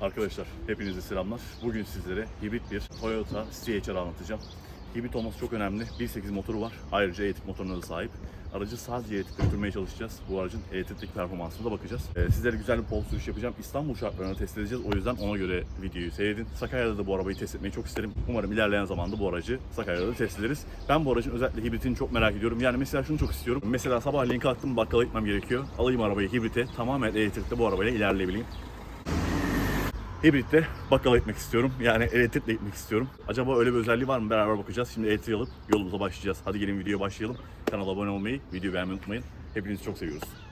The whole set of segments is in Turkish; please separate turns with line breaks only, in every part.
Arkadaşlar hepinize selamlar. Bugün sizlere hibrit bir Toyota CHR anlatacağım. Hibrit olması çok önemli. 1.8 motoru var. Ayrıca elektrik motoruna da sahip. Aracı sadece elektrikle götürmeye çalışacağız. Bu aracın elektriklik performansına da bakacağız. Ee, sizlere güzel bir pol sürüş yapacağım. İstanbul şartlarını test edeceğiz. O yüzden ona göre videoyu seyredin. Sakarya'da da bu arabayı test etmeyi çok isterim. Umarım ilerleyen zamanda bu aracı Sakarya'da da test ederiz. Ben bu aracın özellikle hibritini çok merak ediyorum. Yani mesela şunu çok istiyorum. Mesela sabahleyin kalktım bakkala gitmem gerekiyor. Alayım arabayı hibrite. Tamamen elektrikli bu arabayla ilerleyebileyim. Hibritte bakkala gitmek istiyorum. Yani elektrikle gitmek istiyorum. Acaba öyle bir özelliği var mı? Beraber bakacağız. Şimdi elektriği alıp yolumuza başlayacağız. Hadi gelin videoya başlayalım. Kanala abone olmayı, videoyu beğenmeyi unutmayın. Hepinizi çok seviyoruz.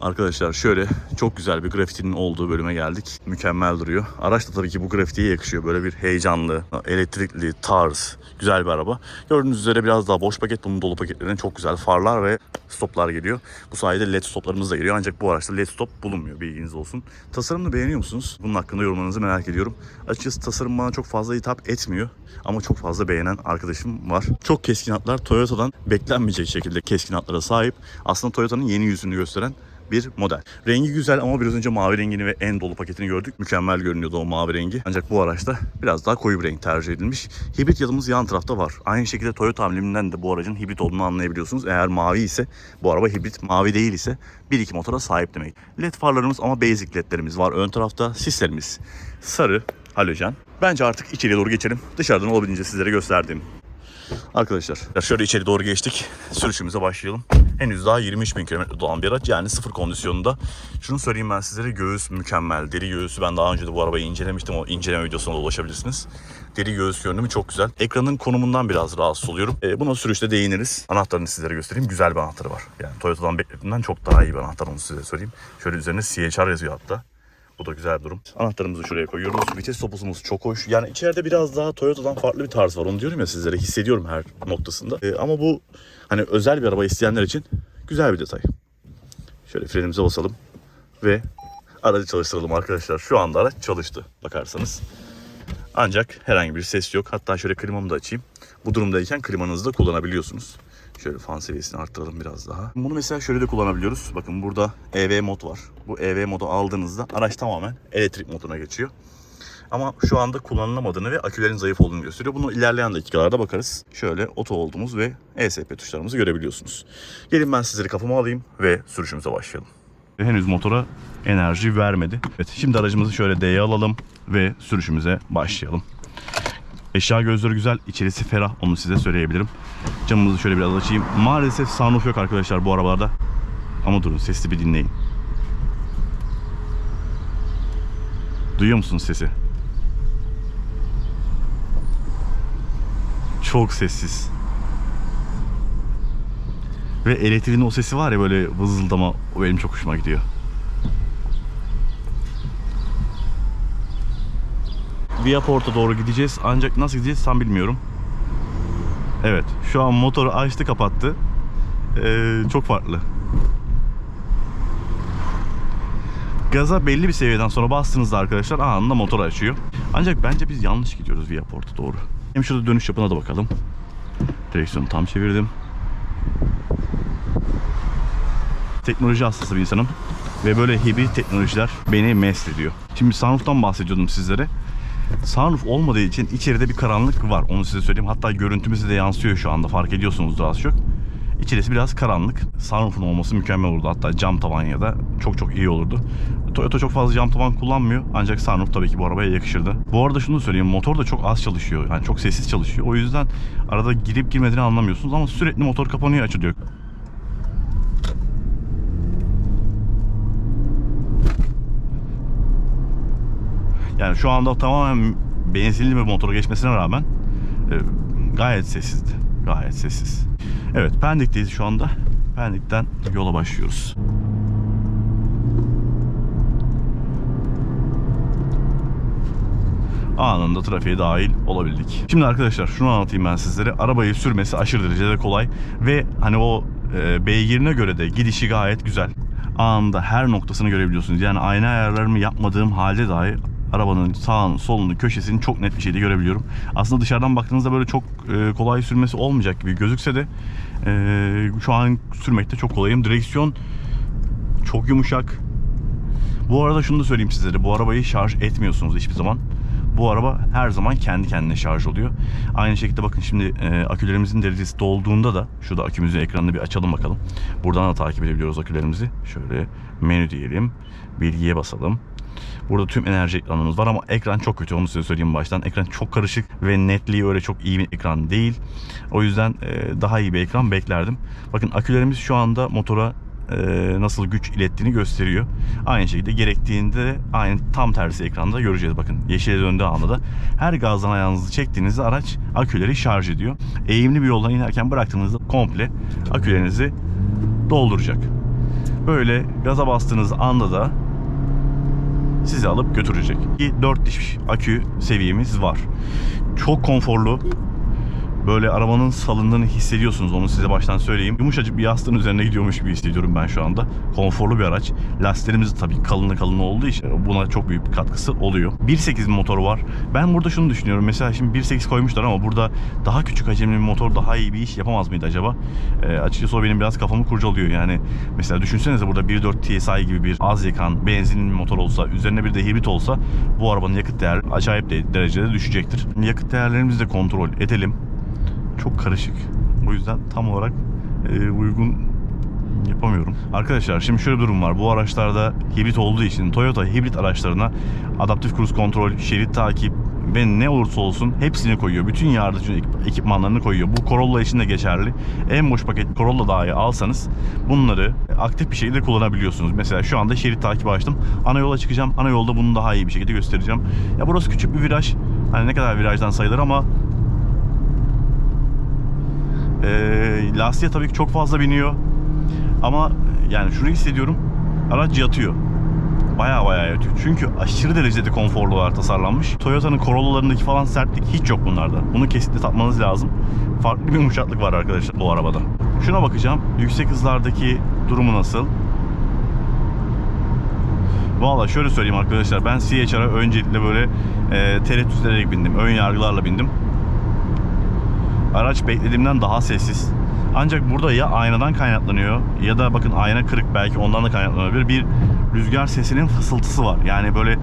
Arkadaşlar şöyle çok güzel bir grafitinin olduğu bölüme geldik. Mükemmel duruyor. Araç da tabii ki bu grafitiye yakışıyor. Böyle bir heyecanlı, elektrikli, tarz, güzel bir araba. Gördüğünüz üzere biraz daha boş paket. Bunun dolu paketlerine çok güzel farlar ve stoplar geliyor. Bu sayede led stoplarımız da geliyor. Ancak bu araçta led stop bulunmuyor. Bilginiz olsun. Tasarımını beğeniyor musunuz? Bunun hakkında yorumlarınızı merak ediyorum. Açıkçası tasarım bana çok fazla hitap etmiyor. Ama çok fazla beğenen arkadaşım var. Çok keskin hatlar Toyota'dan beklenmeyecek şekilde keskin hatlara sahip. Aslında Toyota'nın yeni yüzünü gösteren bir model. Rengi güzel ama biraz önce mavi rengini ve en dolu paketini gördük. Mükemmel görünüyordu o mavi rengi. Ancak bu araçta biraz daha koyu bir renk tercih edilmiş. Hibrit yazımız yan tarafta var. Aynı şekilde Toyota ambleminden de bu aracın hibrit olduğunu anlayabiliyorsunuz. Eğer mavi ise bu araba hibrit, mavi değil ise 1-2 motora sahip demek. LED farlarımız ama basic ledlerimiz var. Ön tarafta sislerimiz sarı, halojen. Bence artık içeriye doğru geçelim. Dışarıdan olabildiğince sizlere gösterdim. Arkadaşlar şöyle içeri doğru geçtik. Sürüşümüze başlayalım. Henüz daha 23 bin kilometre dolan bir araç yani sıfır kondisyonunda. Şunu söyleyeyim ben sizlere göğüs mükemmel. Deri göğüsü ben daha önce de bu arabayı incelemiştim. O inceleme videosuna da ulaşabilirsiniz. Deri göğüs görünümü çok güzel. Ekranın konumundan biraz rahatsız oluyorum. E, buna sürüşte değiniriz. Anahtarını sizlere göstereyim. Güzel bir anahtarı var. Yani Toyota'dan beklediğimden çok daha iyi bir anahtar onu size söyleyeyim. Şöyle üzerine CHR yazıyor hatta. Bu da güzel bir durum. Anahtarımızı şuraya koyuyoruz. Vites topuzumuz çok hoş. Yani içeride biraz daha Toyota'dan farklı bir tarz var. Onu diyorum ya sizlere. Hissediyorum her noktasında. Ee, ama bu hani özel bir araba isteyenler için güzel bir detay. Şöyle frenimize basalım. Ve aracı çalıştıralım arkadaşlar. Şu anda araç çalıştı bakarsanız. Ancak herhangi bir ses yok. Hatta şöyle klimamı da açayım. Bu durumdayken klimanızı da kullanabiliyorsunuz. Şöyle fan seviyesini arttıralım biraz daha. Bunu mesela şöyle de kullanabiliyoruz. Bakın burada EV mod var. Bu EV modu aldığınızda araç tamamen elektrik moduna geçiyor. Ama şu anda kullanılamadığını ve akülerin zayıf olduğunu gösteriyor. Bunu ilerleyen dakikalarda bakarız. Şöyle oto olduğumuz ve ESP tuşlarımızı görebiliyorsunuz. Gelin ben sizleri kafama alayım ve sürüşümüze başlayalım. Henüz motora enerji vermedi. Evet şimdi aracımızı şöyle D'ye alalım ve sürüşümüze başlayalım. Eşya gözleri güzel, içerisi ferah onu size söyleyebilirim. Camımızı şöyle biraz açayım. Maalesef sunroof yok arkadaşlar bu arabalarda. Ama durun sesli bir dinleyin. Duyuyor musunuz sesi? Çok sessiz. Ve elektriğin o sesi var ya böyle vızıldama o benim çok hoşuma gidiyor. Viaport'a doğru gideceğiz ancak nasıl gideceğiz tam bilmiyorum. Evet şu an motoru açtı kapattı. Ee, çok farklı. Gaza belli bir seviyeden sonra bastığınızda arkadaşlar anında motor açıyor. Ancak bence biz yanlış gidiyoruz Viaport'a doğru. Hem şurada dönüş yapına da bakalım. Direksiyonu tam çevirdim. Teknoloji hastası bir insanım. Ve böyle hibrit teknolojiler beni mest ediyor. Şimdi sunroof'tan bahsediyordum sizlere. Sunroof olmadığı için içeride bir karanlık var. Onu size söyleyeyim. Hatta görüntümüzde de yansıyor şu anda. Fark ediyorsunuzdur az çok. İçerisi biraz karanlık. Sunroof'un olması mükemmel olurdu. Hatta cam tavan ya da çok çok iyi olurdu. Toyota çok fazla cam tavan kullanmıyor. Ancak sunroof tabii ki bu arabaya yakışırdı. Bu arada şunu da söyleyeyim. Motor da çok az çalışıyor. Yani çok sessiz çalışıyor. O yüzden arada girip girmediğini anlamıyorsunuz. Ama sürekli motor kapanıyor açılıyor. Yani şu anda tamamen benzinli bir motora geçmesine rağmen e, gayet sessizdi. Gayet sessiz. Evet Pendik'teyiz şu anda. Pendik'ten yola başlıyoruz. anında trafiğe dahil olabildik. Şimdi arkadaşlar şunu anlatayım ben sizlere. Arabayı sürmesi aşırı derecede kolay ve hani o e, beygirine göre de gidişi gayet güzel. Anında her noktasını görebiliyorsunuz. Yani ayna ayarlarımı yapmadığım halde dahi arabanın sağını, solunu, köşesini çok net bir şekilde görebiliyorum. Aslında dışarıdan baktığınızda böyle çok e, kolay sürmesi olmayacak gibi gözükse de e, şu an sürmekte çok kolayım. Direksiyon çok yumuşak. Bu arada şunu da söyleyeyim sizlere. Bu arabayı şarj etmiyorsunuz hiçbir zaman. Bu araba her zaman kendi kendine şarj oluyor. Aynı şekilde bakın şimdi e, akülerimizin derecesi dolduğunda da şurada akümüzün ekranını bir açalım bakalım. Buradan da takip edebiliyoruz akülerimizi. Şöyle menü diyelim. Bilgiye basalım. Burada tüm enerji ekranımız var ama ekran çok kötü onu size söyleyeyim baştan. Ekran çok karışık ve netliği öyle çok iyi bir ekran değil. O yüzden e, daha iyi bir ekran beklerdim. Bakın akülerimiz şu anda motora e, nasıl güç ilettiğini gösteriyor. Aynı şekilde gerektiğinde de aynı tam tersi ekranda göreceğiz. Bakın yeşile döndüğü anda da her gazdan ayağınızı çektiğinizde araç aküleri şarj ediyor. Eğimli bir yoldan inerken bıraktığınızda komple akülerinizi dolduracak. Böyle gaza bastığınız anda da sizi alıp götürecek. Ki 4 diş akü seviyemiz var. Çok konforlu. Böyle arabanın salındığını hissediyorsunuz onu size baştan söyleyeyim. Yumuşacık bir yastığın üzerine gidiyormuş gibi hissediyorum ben şu anda. Konforlu bir araç. Lastiklerimiz tabii kalını kalını olduğu için buna çok büyük bir katkısı oluyor. 1.8 motoru var. Ben burada şunu düşünüyorum. Mesela şimdi 1.8 koymuşlar ama burada daha küçük hacimli bir motor daha iyi bir iş yapamaz mıydı acaba? Ee, açıkçası o benim biraz kafamı kurcalıyor. Yani mesela düşünsenize burada 1.4 TSI gibi bir az yakan benzinli motor olsa, üzerine bir de hibrit olsa bu arabanın yakıt değeri acayip de derecede düşecektir. Yakıt değerlerimizi de kontrol edelim çok karışık. Bu yüzden tam olarak e, uygun yapamıyorum. Arkadaşlar şimdi şöyle bir durum var. Bu araçlarda hibrit olduğu için Toyota hibrit araçlarına adaptif cruise kontrol, şerit takip ve ne olursa olsun hepsini koyuyor. Bütün yardımcı ekip- ekipmanlarını koyuyor. Bu Corolla için de geçerli. En boş paket Corolla dahi alsanız bunları aktif bir şekilde kullanabiliyorsunuz. Mesela şu anda şerit takibi açtım. Ana yola çıkacağım. Ana yolda bunu daha iyi bir şekilde göstereceğim. Ya burası küçük bir viraj. Hani ne kadar virajdan sayılır ama ee, lastiğe tabii ki çok fazla biniyor. Ama yani şunu hissediyorum. Araç yatıyor. Baya baya yatıyor. Çünkü aşırı derecede konforlu olarak tasarlanmış. Toyota'nın Corolla'larındaki falan sertlik hiç yok bunlarda. Bunu kesinlikle tatmanız lazım. Farklı bir yumuşaklık var arkadaşlar bu arabada. Şuna bakacağım. Yüksek hızlardaki durumu nasıl? Valla şöyle söyleyeyim arkadaşlar. Ben CHR'a öncelikle böyle e, tereddüt bindim. Ön yargılarla bindim. Araç beklediğimden daha sessiz. Ancak burada ya aynadan kaynaklanıyor ya da bakın ayna kırık belki ondan da kaynaklanabilir. Bir rüzgar sesinin fısıltısı var. Yani böyle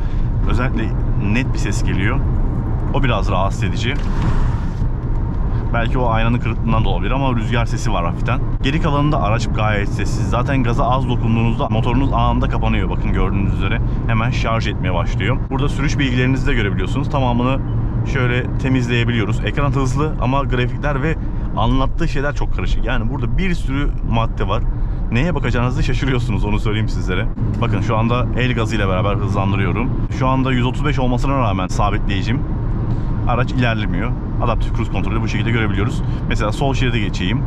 özellikle net bir ses geliyor. O biraz rahatsız edici. Belki o aynanın kırıklığından da olabilir ama rüzgar sesi var hafiften. Geri kalanında araç gayet sessiz. Zaten gaza az dokunduğunuzda motorunuz anında kapanıyor. Bakın gördüğünüz üzere hemen şarj etmeye başlıyor. Burada sürüş bilgilerinizi de görebiliyorsunuz. Tamamını şöyle temizleyebiliyoruz. Ekran hızlı ama grafikler ve anlattığı şeyler çok karışık. Yani burada bir sürü madde var. Neye bakacağınızı şaşırıyorsunuz onu söyleyeyim sizlere. Bakın şu anda el gazıyla beraber hızlandırıyorum. Şu anda 135 olmasına rağmen sabitleyicim araç ilerlemiyor. Adaptif cruise kontrolü bu şekilde görebiliyoruz. Mesela sol şeride geçeyim.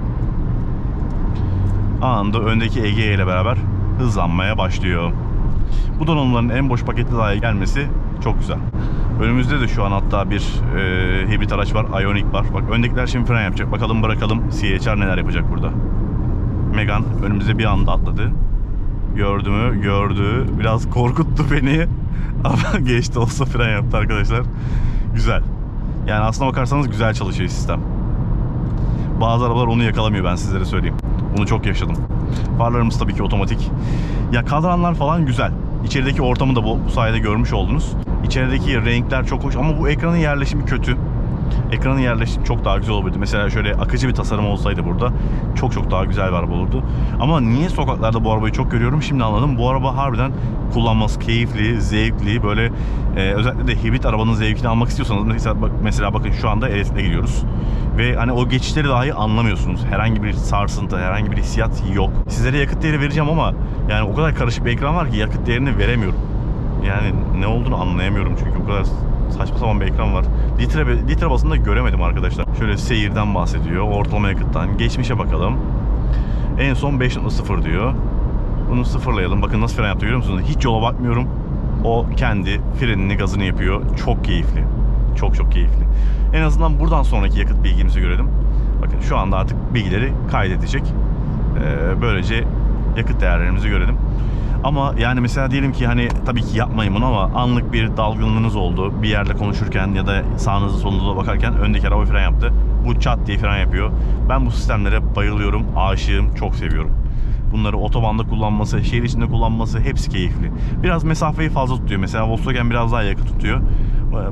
Anında öndeki Ege ile beraber hızlanmaya başlıyor. Bu donanımların en boş paketli dahi gelmesi çok güzel. Önümüzde de şu an hatta bir e, hibrit araç var. Ioniq var. Bak öndekiler şimdi fren yapacak. Bakalım bırakalım CHR neler yapacak burada. Megan önümüze bir anda atladı. Gördü mü? Gördü. Biraz korkuttu beni. Ama geçti olsa fren yaptı arkadaşlar. Güzel. Yani aslına bakarsanız güzel çalışıyor sistem. Bazı arabalar onu yakalamıyor ben sizlere söyleyeyim. Bunu çok yaşadım. Farlarımız tabii ki otomatik. Ya kadranlar falan güzel. İçerideki ortamı da bu, bu sayede görmüş oldunuz. İçerideki renkler çok hoş ama bu ekranın yerleşimi kötü. Ekranın yerleşimi çok daha güzel olurdu. Mesela şöyle akıcı bir tasarım olsaydı burada çok çok daha güzel bir araba olurdu. Ama niye sokaklarda bu arabayı çok görüyorum şimdi anladım. Bu araba harbiden kullanması keyifli, zevkli. Böyle e, özellikle de hibrit arabanın zevkini almak istiyorsanız mesela, bak, mesela bakın şu anda elektrikle gidiyoruz. Ve hani o geçişleri dahi anlamıyorsunuz. Herhangi bir sarsıntı, herhangi bir hissiyat yok. Sizlere yakıt değeri vereceğim ama yani o kadar karışık bir ekran var ki yakıt değerini veremiyorum. Yani ne olduğunu anlayamıyorum çünkü o kadar saçma sapan bir ekran var. Litre, litre basında göremedim arkadaşlar. Şöyle seyirden bahsediyor, ortalama yakıttan. Geçmişe bakalım. En son 5.0 diyor. Bunu sıfırlayalım. Bakın nasıl fren yaptı görüyor musunuz? Hiç yola bakmıyorum. O kendi frenini, gazını yapıyor. Çok keyifli. Çok çok keyifli. En azından buradan sonraki yakıt bilgimizi görelim. Bakın şu anda artık bilgileri kaydedecek. Ee, böylece yakıt değerlerimizi görelim. Ama yani mesela diyelim ki hani tabii ki yapmayın bunu ama anlık bir dalgınlığınız oldu. Bir yerde konuşurken ya da sağınıza solunuza bakarken öndeki araba fren yaptı. Bu çat diye fren yapıyor. Ben bu sistemlere bayılıyorum, aşığım, çok seviyorum. bunları otobanda kullanması, şehir içinde kullanması hepsi keyifli. Biraz mesafeyi fazla tutuyor. Mesela Volkswagen biraz daha yakın tutuyor.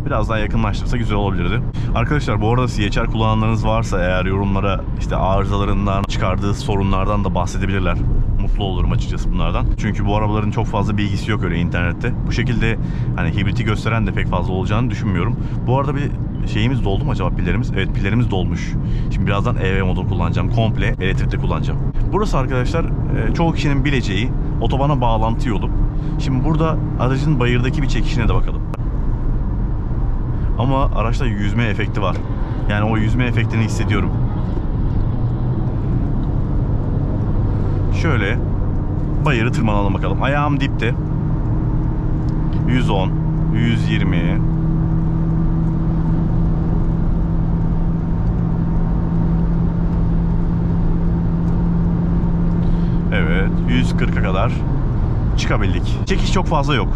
Biraz daha yakınlaştırsa güzel olabilirdi. Arkadaşlar bu arada CHR kullananlarınız varsa eğer yorumlara işte arızalarından çıkardığı sorunlardan da bahsedebilirler. Mutlu olurum açıkçası bunlardan. Çünkü bu arabaların çok fazla bilgisi yok öyle internette. Bu şekilde hani hibriti gösteren de pek fazla olacağını düşünmüyorum. Bu arada bir şeyimiz doldu mu acaba pillerimiz? Evet pillerimiz dolmuş. Şimdi birazdan EV modu kullanacağım. Komple elektrikli kullanacağım. Burası arkadaşlar e, çoğu kişinin bileceği otobana bağlantı yolu. Şimdi burada aracın bayırdaki bir çekişine de bakalım. Ama araçta yüzme efekti var. Yani o yüzme efektini hissediyorum. Şöyle bayırı tırmanalım bakalım. Ayağım dipte. 110, 120, Evet, 140'a kadar çıkabildik. Çekiş çok fazla yok.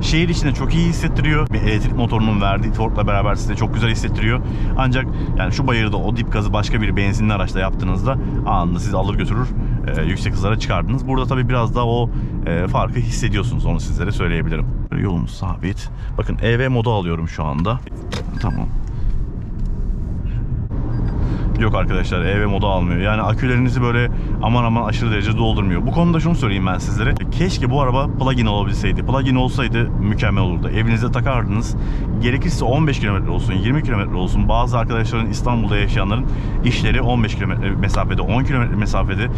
Şehir içinde çok iyi hissettiriyor. Bir elektrik motorunun verdiği torkla beraber size çok güzel hissettiriyor. Ancak yani şu bayırda o dip gazı başka bir benzinli araçla yaptığınızda anında sizi alır götürür e, yüksek hızlara çıkardınız. Burada tabii biraz daha o e, farkı hissediyorsunuz onu sizlere söyleyebilirim. Yolumuz sabit. Bakın EV modu alıyorum şu anda. Tamam. Yok arkadaşlar EV modu almıyor. Yani akülerinizi böyle aman aman aşırı derece doldurmuyor. Bu konuda şunu söyleyeyim ben sizlere. Keşke bu araba plug-in olabilseydi. Plug-in olsaydı mükemmel olurdu. Evinizde takardınız. Gerekirse 15 km olsun, 20 km olsun. Bazı arkadaşların İstanbul'da yaşayanların işleri 15 km mesafede, 10 km mesafede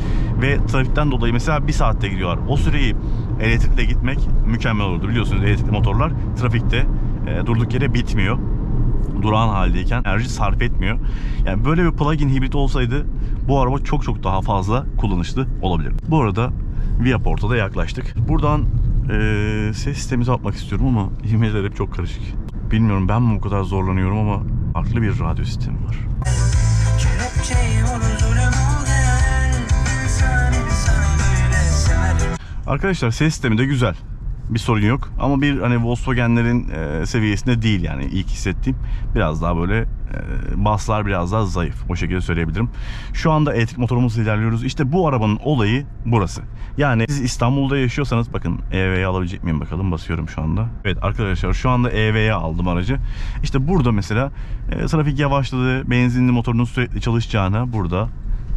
ve trafikten dolayı mesela bir saatte gidiyorlar. O süreyi elektrikle gitmek mükemmel olurdu. Biliyorsunuz elektrikli motorlar trafikte e, durduk yere bitmiyor durağan haldeyken enerji sarf etmiyor. Yani böyle bir plug-in hibrit olsaydı bu araba çok çok daha fazla kullanışlı olabilir. Bu arada Viaport'a da yaklaştık. Buradan eee, ses sistemimize atmak istiyorum ama e-mailler hep çok karışık. Bilmiyorum ben mi bu kadar zorlanıyorum ama farklı bir radyo sistemi var. Arkadaşlar ses sistemi de güzel. Bir sorun yok. Ama bir hani Volkswagen'lerin e, seviyesinde değil yani ilk hissettiğim. Biraz daha böyle e, baslar biraz daha zayıf. O şekilde söyleyebilirim. Şu anda elektrik motorumuzla ilerliyoruz. İşte bu arabanın olayı burası. Yani siz İstanbul'da yaşıyorsanız bakın EV'ye alabilecek miyim bakalım basıyorum şu anda. Evet arkadaşlar şu anda EV'ye aldım aracı. İşte burada mesela e, trafik yavaşladı. Benzinli motorunun sürekli çalışacağına burada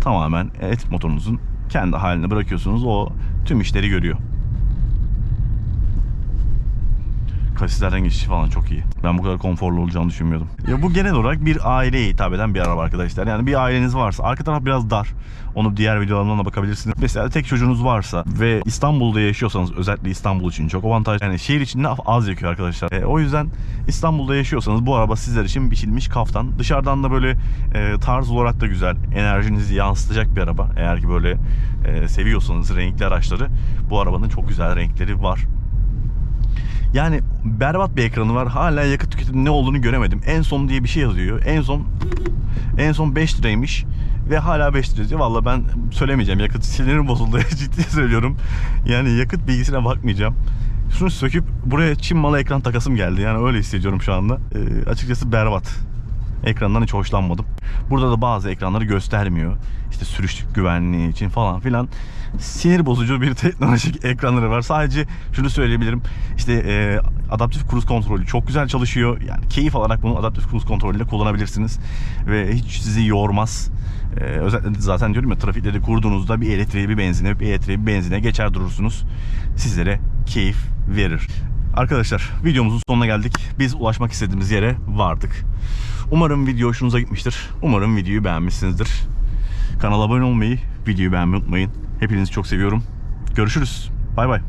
tamamen elektrik motorunuzun kendi haline bırakıyorsunuz. O tüm işleri görüyor. Kasislerden geçişi falan çok iyi. Ben bu kadar konforlu olacağını düşünmüyordum. Ya bu genel olarak bir aileye hitap eden bir araba arkadaşlar. Yani bir aileniz varsa arka taraf biraz dar. Onu diğer videolarımdan da bakabilirsiniz. Mesela tek çocuğunuz varsa ve İstanbul'da yaşıyorsanız özellikle İstanbul için çok avantaj. Yani şehir içinde az yakıyor arkadaşlar. E, o yüzden İstanbul'da yaşıyorsanız bu araba sizler için biçilmiş kaftan. Dışarıdan da böyle e, tarz olarak da güzel. Enerjinizi yansıtacak bir araba. Eğer ki böyle e, seviyorsanız renkli araçları bu arabanın çok güzel renkleri var. Yani berbat bir ekranı var. Hala yakıt tüketimi ne olduğunu göremedim. En son diye bir şey yazıyor. En son en son 5 liraymış ve hala 5 lira diyor. Valla ben söylemeyeceğim. Yakıt sinirim bozuldu. Ciddi söylüyorum. Yani yakıt bilgisine bakmayacağım. Şunu söküp buraya Çin malı ekran takasım geldi. Yani öyle hissediyorum şu anda. Ee, açıkçası berbat. Ekrandan hiç hoşlanmadım. Burada da bazı ekranları göstermiyor. İşte sürüş güvenliği için falan filan. Sinir bozucu bir teknolojik ekranları var. Sadece şunu söyleyebilirim. İşte e, adaptif cruise kontrolü çok güzel çalışıyor. Yani keyif alarak bunu adaptif cruise kontrolüyle kullanabilirsiniz. Ve hiç sizi yormaz. E, özellikle zaten diyorum ya trafikleri kurduğunuzda bir elektriğe bir benzine bir elektriğe bir benzine geçer durursunuz. Sizlere keyif verir. Arkadaşlar videomuzun sonuna geldik. Biz ulaşmak istediğimiz yere vardık. Umarım video hoşunuza gitmiştir. Umarım videoyu beğenmişsinizdir. Kanala abone olmayı, videoyu beğenmeyi unutmayın. Hepinizi çok seviyorum. Görüşürüz. Bay bay.